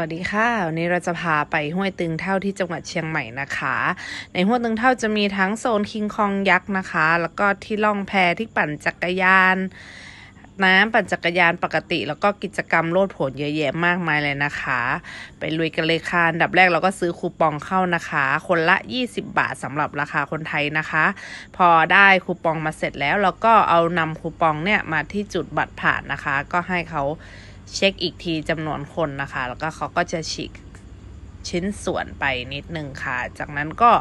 วัสดีค่ะ วันนี้เราจะพาไปห้วยตึงเท่าที่จังหวัดเชียงใหม่นะคะ ในห้วยตึงเท่าจะมีทั้งโซนคิงคองยักษ์นะคะ แล้วก็ที่ล่องแพที่ปั่นจักรยานน้ำปั่นจักรยานปกติ แล้วก็กิจกรรมโลดโผนเยอะแยะมากมายเลยนะคะ ไปลุยกันเลยค่ะอันดับแรกเราก็ซื้อคูปองเข้านะคะ คนละ 20 บาทสำหรับราคาคนไทยนะคะ พอได้คูปองมาเสร็จแล้วเราก็เอานำคูปองเนี่ยมาที่จุดบัตรผ่านนะคะ ก็ให้เขา เช็คอีกทีจำนวนคนนะคะ แล้วก็เขาก็จะฉีกชิ้นส่วนไปนิดนึงค่ะ จากนั้นก็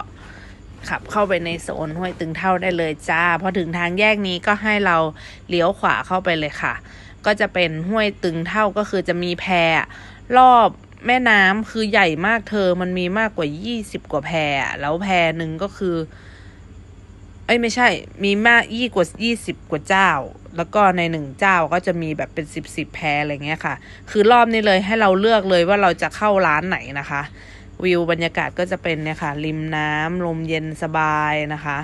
ขับเข้าไปในโซนห้วยตึงเท่าได้เลยจ้า พอถึงทางแยกนี้ก็ให้เราเลี้ยวขวาเข้าไปเลยค่ะ ก็จะเป็นห้วยตึงเท่าก็คือจะมีแพรอบแม่น้ำคือใหญ่มากเธอมันมีมากกว่า 20 กว่าแพอะแล้วแพหนึ่งก็คือ เอ้ยไม่ใช่ มีมากยี่กว่ายี่สิบกว่าเจ้า แล้วก็ในหนึ่งเจ้าก็จะมีแบบเป็นสิบสิบแพรอะไรเงี้ยค่ะ คือรอบนี้เลยให้เราเลือกเลยว่าเราจะเข้าร้านไหนนะคะ วิวบรรยากาศก็จะเป็นเนี่ยค่ะ ริมน้ำลมเย็นสบายนะคะ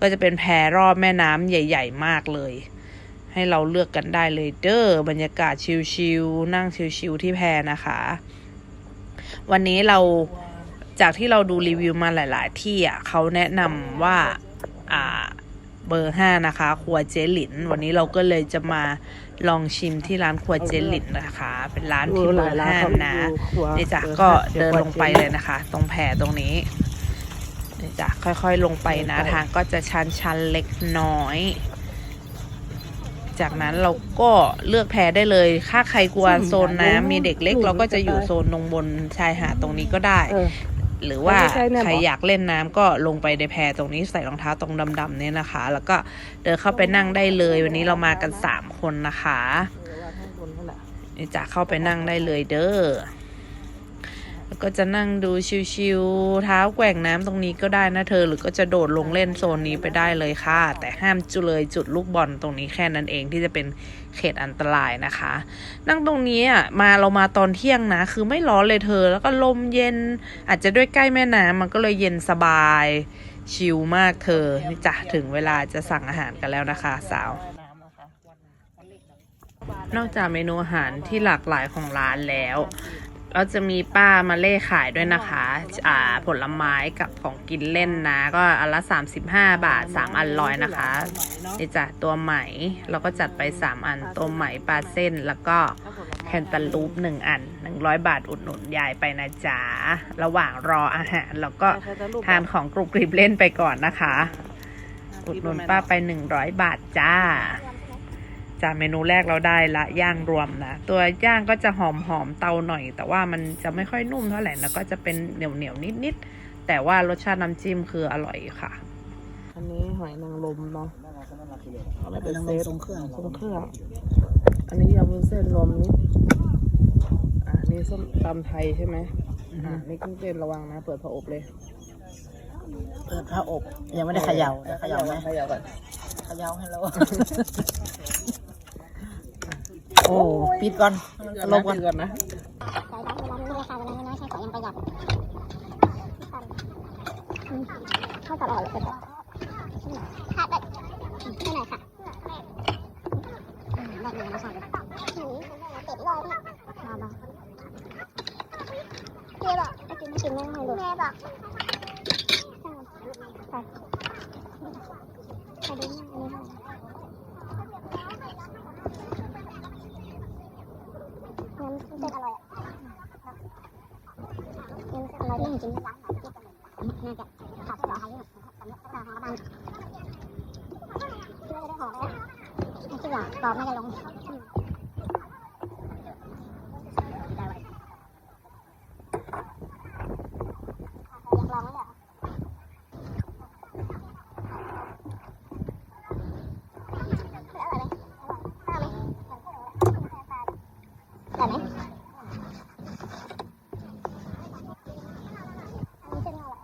ก็จะเป็นแพรรอบแม่น้ำใหญ่ ๆ มากเลย ให้เราเลือกกันได้เลยเด้อบรรยากาศชิลๆนั่งชิลๆที่แพรนะคะ วันนี้เราจากที่เราดูรีวิวมาหลาย ๆ ที่อะเขาแนะนำว่า เบอร์ห้านะคะครัวเจหลิน วันนี้เราก็เลยจะมาลองชิมที่ร้านครัวเจหลินนะคะ เป็นร้านที่เบอร์ห้านะนี่จ้ะก็เดินลงไปเลยนะคะ ตรงแพตรงนี้นี่จ้ะค่อยๆลงไปนะ ทางก็จะชันชันๆเล็กน้อย จากนั้นเราก็เลือกแพได้เลย ถ้าใครกลัวโซนน้ำมีเด็กเล็ก เราก็จะอยู่โซนตรงบนชายหาดตรงนี้ก็ได้เออ หรือว่าไม่ใช่เนี่ยใครหรออยากเล่นน้ำก็ลงไปในแพตรงนี้ใส่รองเท้าตรงดำๆเนี่ยนะคะ แล้วก็เดินเข้าไปนั่งได้เลย วันนี้เรามากันสามคนนะคะนี่จะเข้าไปนั่งได้เลยเด้อ แล้วก็จะนั่งดูชิวๆเท้าแกว่งน้ำตรงนี้ก็ได้นะเธอ หรือก็จะโดดลงเล่นโซนนี้ไปได้เลยค่ะ แต่ห้ามจุเลยจุดลูกบอลตรงนี้แค่นั้นเองที่จะเป็นเขตอันตรายนะคะ นั่งตรงนี้อะมาเรามาตอนเที่ยงนะ คือไม่ร้อนเลยเธอ แล้วก็ลมเย็น อาจจะด้วยใกล้แม่น้ำมันก็เลยเย็นสบายชิลมากเธอนี่จ้ะถึงเวลาจะสั่งอาหารกันแล้วนะคะ สาวนอกจากเมนูอาหารที่หลากหลายของร้านแล้ว เราจะมีป้ามาเล่ขายด้วยนะคะ อ่าผลไม้กับของกินเล่นนะ ก็อันละ 35 บาท 3 อันร้อยนะคะนี่จ้ะตัวไหมเราก็จัดไป 3 อัน ตัวไหมปลาเส้นแล้วก็แคนตาลูปหนึ่งอัน 100 บาทอุดหนุนยายไปนะจ๊ะระหว่างรออาหารเราก็ทานของกรุบกริบเล่นไปก่อนนะคะ อุดหนุนป้าไป 100 บาทจ้า จากเมนูแรกเราได้ละย่างรวมนะ ตัวย่างก็จะหอมหอมๆเตาหน่อย แต่ว่ามันจะไม่ค่อยนุ่มเท่าไหร่แล้วก็จะเป็นเหนียวเหนียวๆนิดๆแต่ว่ารสชาติน้ำจิ้มคืออร่อยค่ะ อันนี้หอยนางรมเนาะเอาไปเป็นเซตทรงเครื่องทรงเครื่อง อันนี้ยำวุ้นเส้นรวมมิตรอะนี่ส้มตำไทยใช่ไหมอะนี่กุ้งเต้นระวังนะ เปิดผ้าอบเลย เปิดผ้าอบยังไม่ได้เขย่าเขย่าไหมเขย่าก่อนเขย่าให้เรา โอ้ปิดก่อนลบก่อนก่อนนะเข้าตลอดเลยค่ะแบบไม่ไหนค่ะแบบนี้นะใช่ไหมหนูเจ็บเลยพี่มาบ้างเจ๊บอกไปกินกินไม่ให้ดูแม่บอกไปไปดูหน้าอันนี้ ให้น้ำเส้นอร่อยอะน้ำเส้นอยที่หนูกินร้านไหนที่ตลาดน่าจะขาดต่อให้หน่อยตอนนี้ตาทาบ้านชื่อมนะไอ้ที่หลังกรอบไม่ได้ลงอยากลองไหมอะอร่อยไหมอร่อยไหมอร่อยไหมอันนี้เส้นอร่อย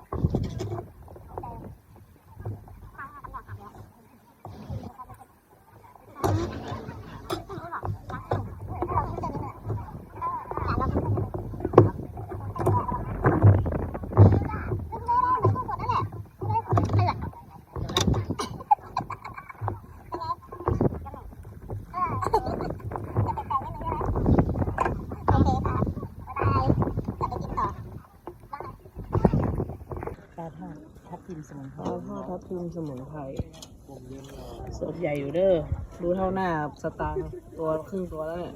ข้างหน้ากันอยากหักแล้วไม่รู้หรอ ทอดทับทิมสมุนไพรลาทอดทับทิมสมุนไพรสดใหญ่อยู่เด้อ ดูเท่าหน้าสตางค์ตัวครึ่งตัวแล้วเนี่ย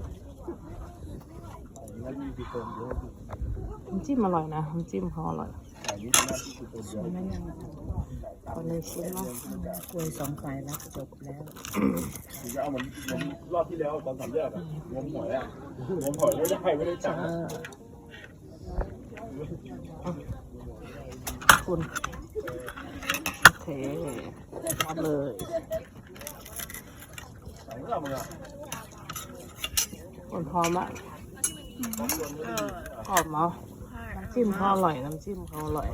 น้ำจิ้มอร่อยนะน้ำจิ้มเขาอร่อยคนในชิ้นเนาะกล้วยสองสายแล้วจบแล้ว ถึงจะเอาเหมือนเหมือนรอบที่แล้วตอนสามแยกอะงมหอยอะงมหอยไม่ได้ไม่ได้จับออ คุณ โอเคทอดเลยไหนก็เอามึงอะคนพร้อมอะกรอบเนาะน้ำจิ้มเขาอร่อย น้ำจิ้มเขาอร่อย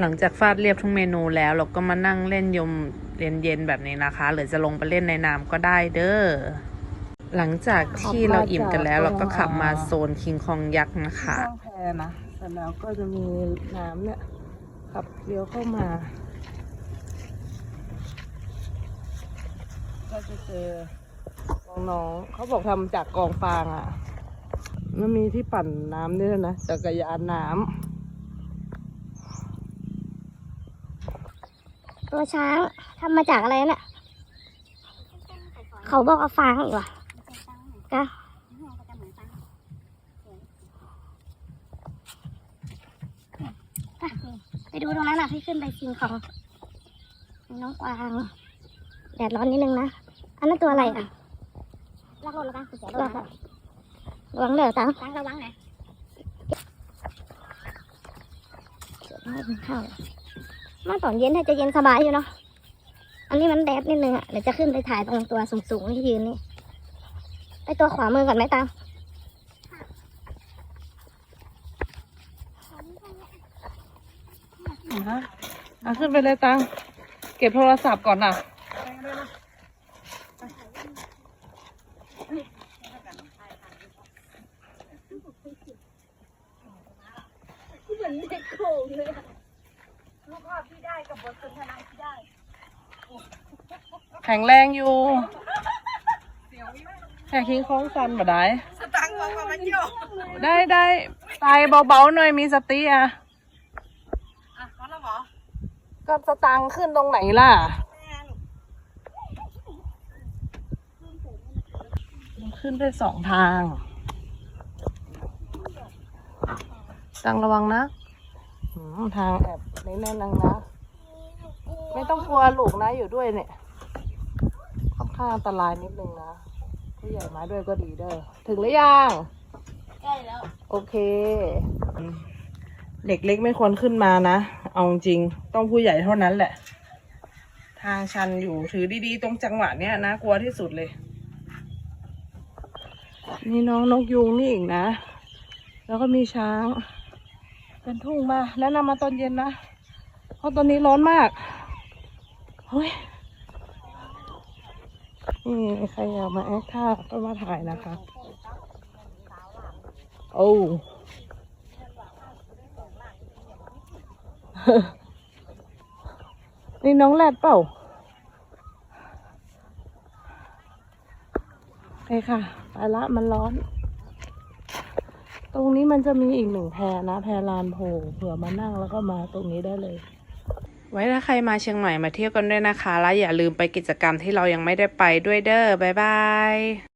หลังจากฟาดเรียบทุกเมนูแล้วเราก็มานั่งเล่นยมเย็นๆแบบนี้นะคะ หรือจะลงไปเล่นในน้ำก็ได้เด้อหลังจากที่เราอิ่มกันแล้ว เราก็ขับมาโซนคิงคองยักษ์นะคะข้าง แพนะเสร็จแล้วก็จะมีน้ำเนี่ยขับเลี้ยวเข้ามา ก็จะเจอน้องๆเขาบอกทำจากกองฟางอะแล้วมีที่ปั่นน้ำด้วยนะจักรยานน้ตัวช้างทำมาจากอะไรเนี่ยเขาบอกเอาฟางอีกว่ะก็ไป ดูตรงนั้นอะที่ขึ้นไปซิงของ น้องกวาง แดดร้อนนิดนึงนะ อันนั้นตัวอะไรอะลักลนแล้วกันเสียรถระวังเด้อตังตังระวังนะเสียไม่เป็นข้าวมาตอนเย็นถ้าจะเย็นสบายอยู่เนาะ อันนี้มันแดดนิดนึงอะ เดี๋ยวจะขึ้นไปถ่ายตรงตัวสูงๆที่ยืนนี่ ไปตัวขวามือก่อนไหมตัง นะอะขึ้นไปเลยตังเก็บโทรศัพท์ก่อนน่ะแข็งแรงอยู่แค่ทิ้งคล้องฟันบ่ได้ สตังค์บอกว่ามันโยได้ได้ตายเบาๆหน่อยมีสติอะ ก็สตังค์ขึ้นตรงไหนล่ะมันขึ้นไปสองทางตังระวังนะอืมทางแอบไม่แน่นนังนะ ไม่ต้องกลัวลูกนะอยู่ด้วยเนี่ยค่อนข้างอันตรายนิดนึงนะผู้ใหญ่มาด้วยก็ดีเด้อ ถึงหรือยัง ใกล้แล้ว โอเค เด็กเล็กไม่ควรขึ้นมานะ เอาจริง ต้องผู้ใหญ่เท่านั้นแหละ ทางชันอยู่ถือดีๆ ตรงจังหวะเนี้ยนะ กลัวที่สุดเลย นี่น้องนกยูงนี่อีกนะ แล้วก็มีช้าง เป็นทุ่งมาแล้วนำมาตอนเย็นนะ เพราะตอนนี้ร้อนมากเฮ้ยนี่ใครอยากมาแอคท่าก็มาถ่ายนะคะ โอ้ นี่น้องแรดเปล่าไปค่ะไปละมันร้อน ตรงนี้มันจะมีอีกหนึ่งแพนะ แพลานโพเผื่อมานั่งแล้วก็มาตรงนี้ได้เลย ไว้ถ้าใครมาเชียงใหม่มาเที่ยวกันด้วยนะคะ แล้วอย่าลืมไปกิจกรรมที่เรายังไม่ได้ไปด้วยเด้อบ๊ายบาย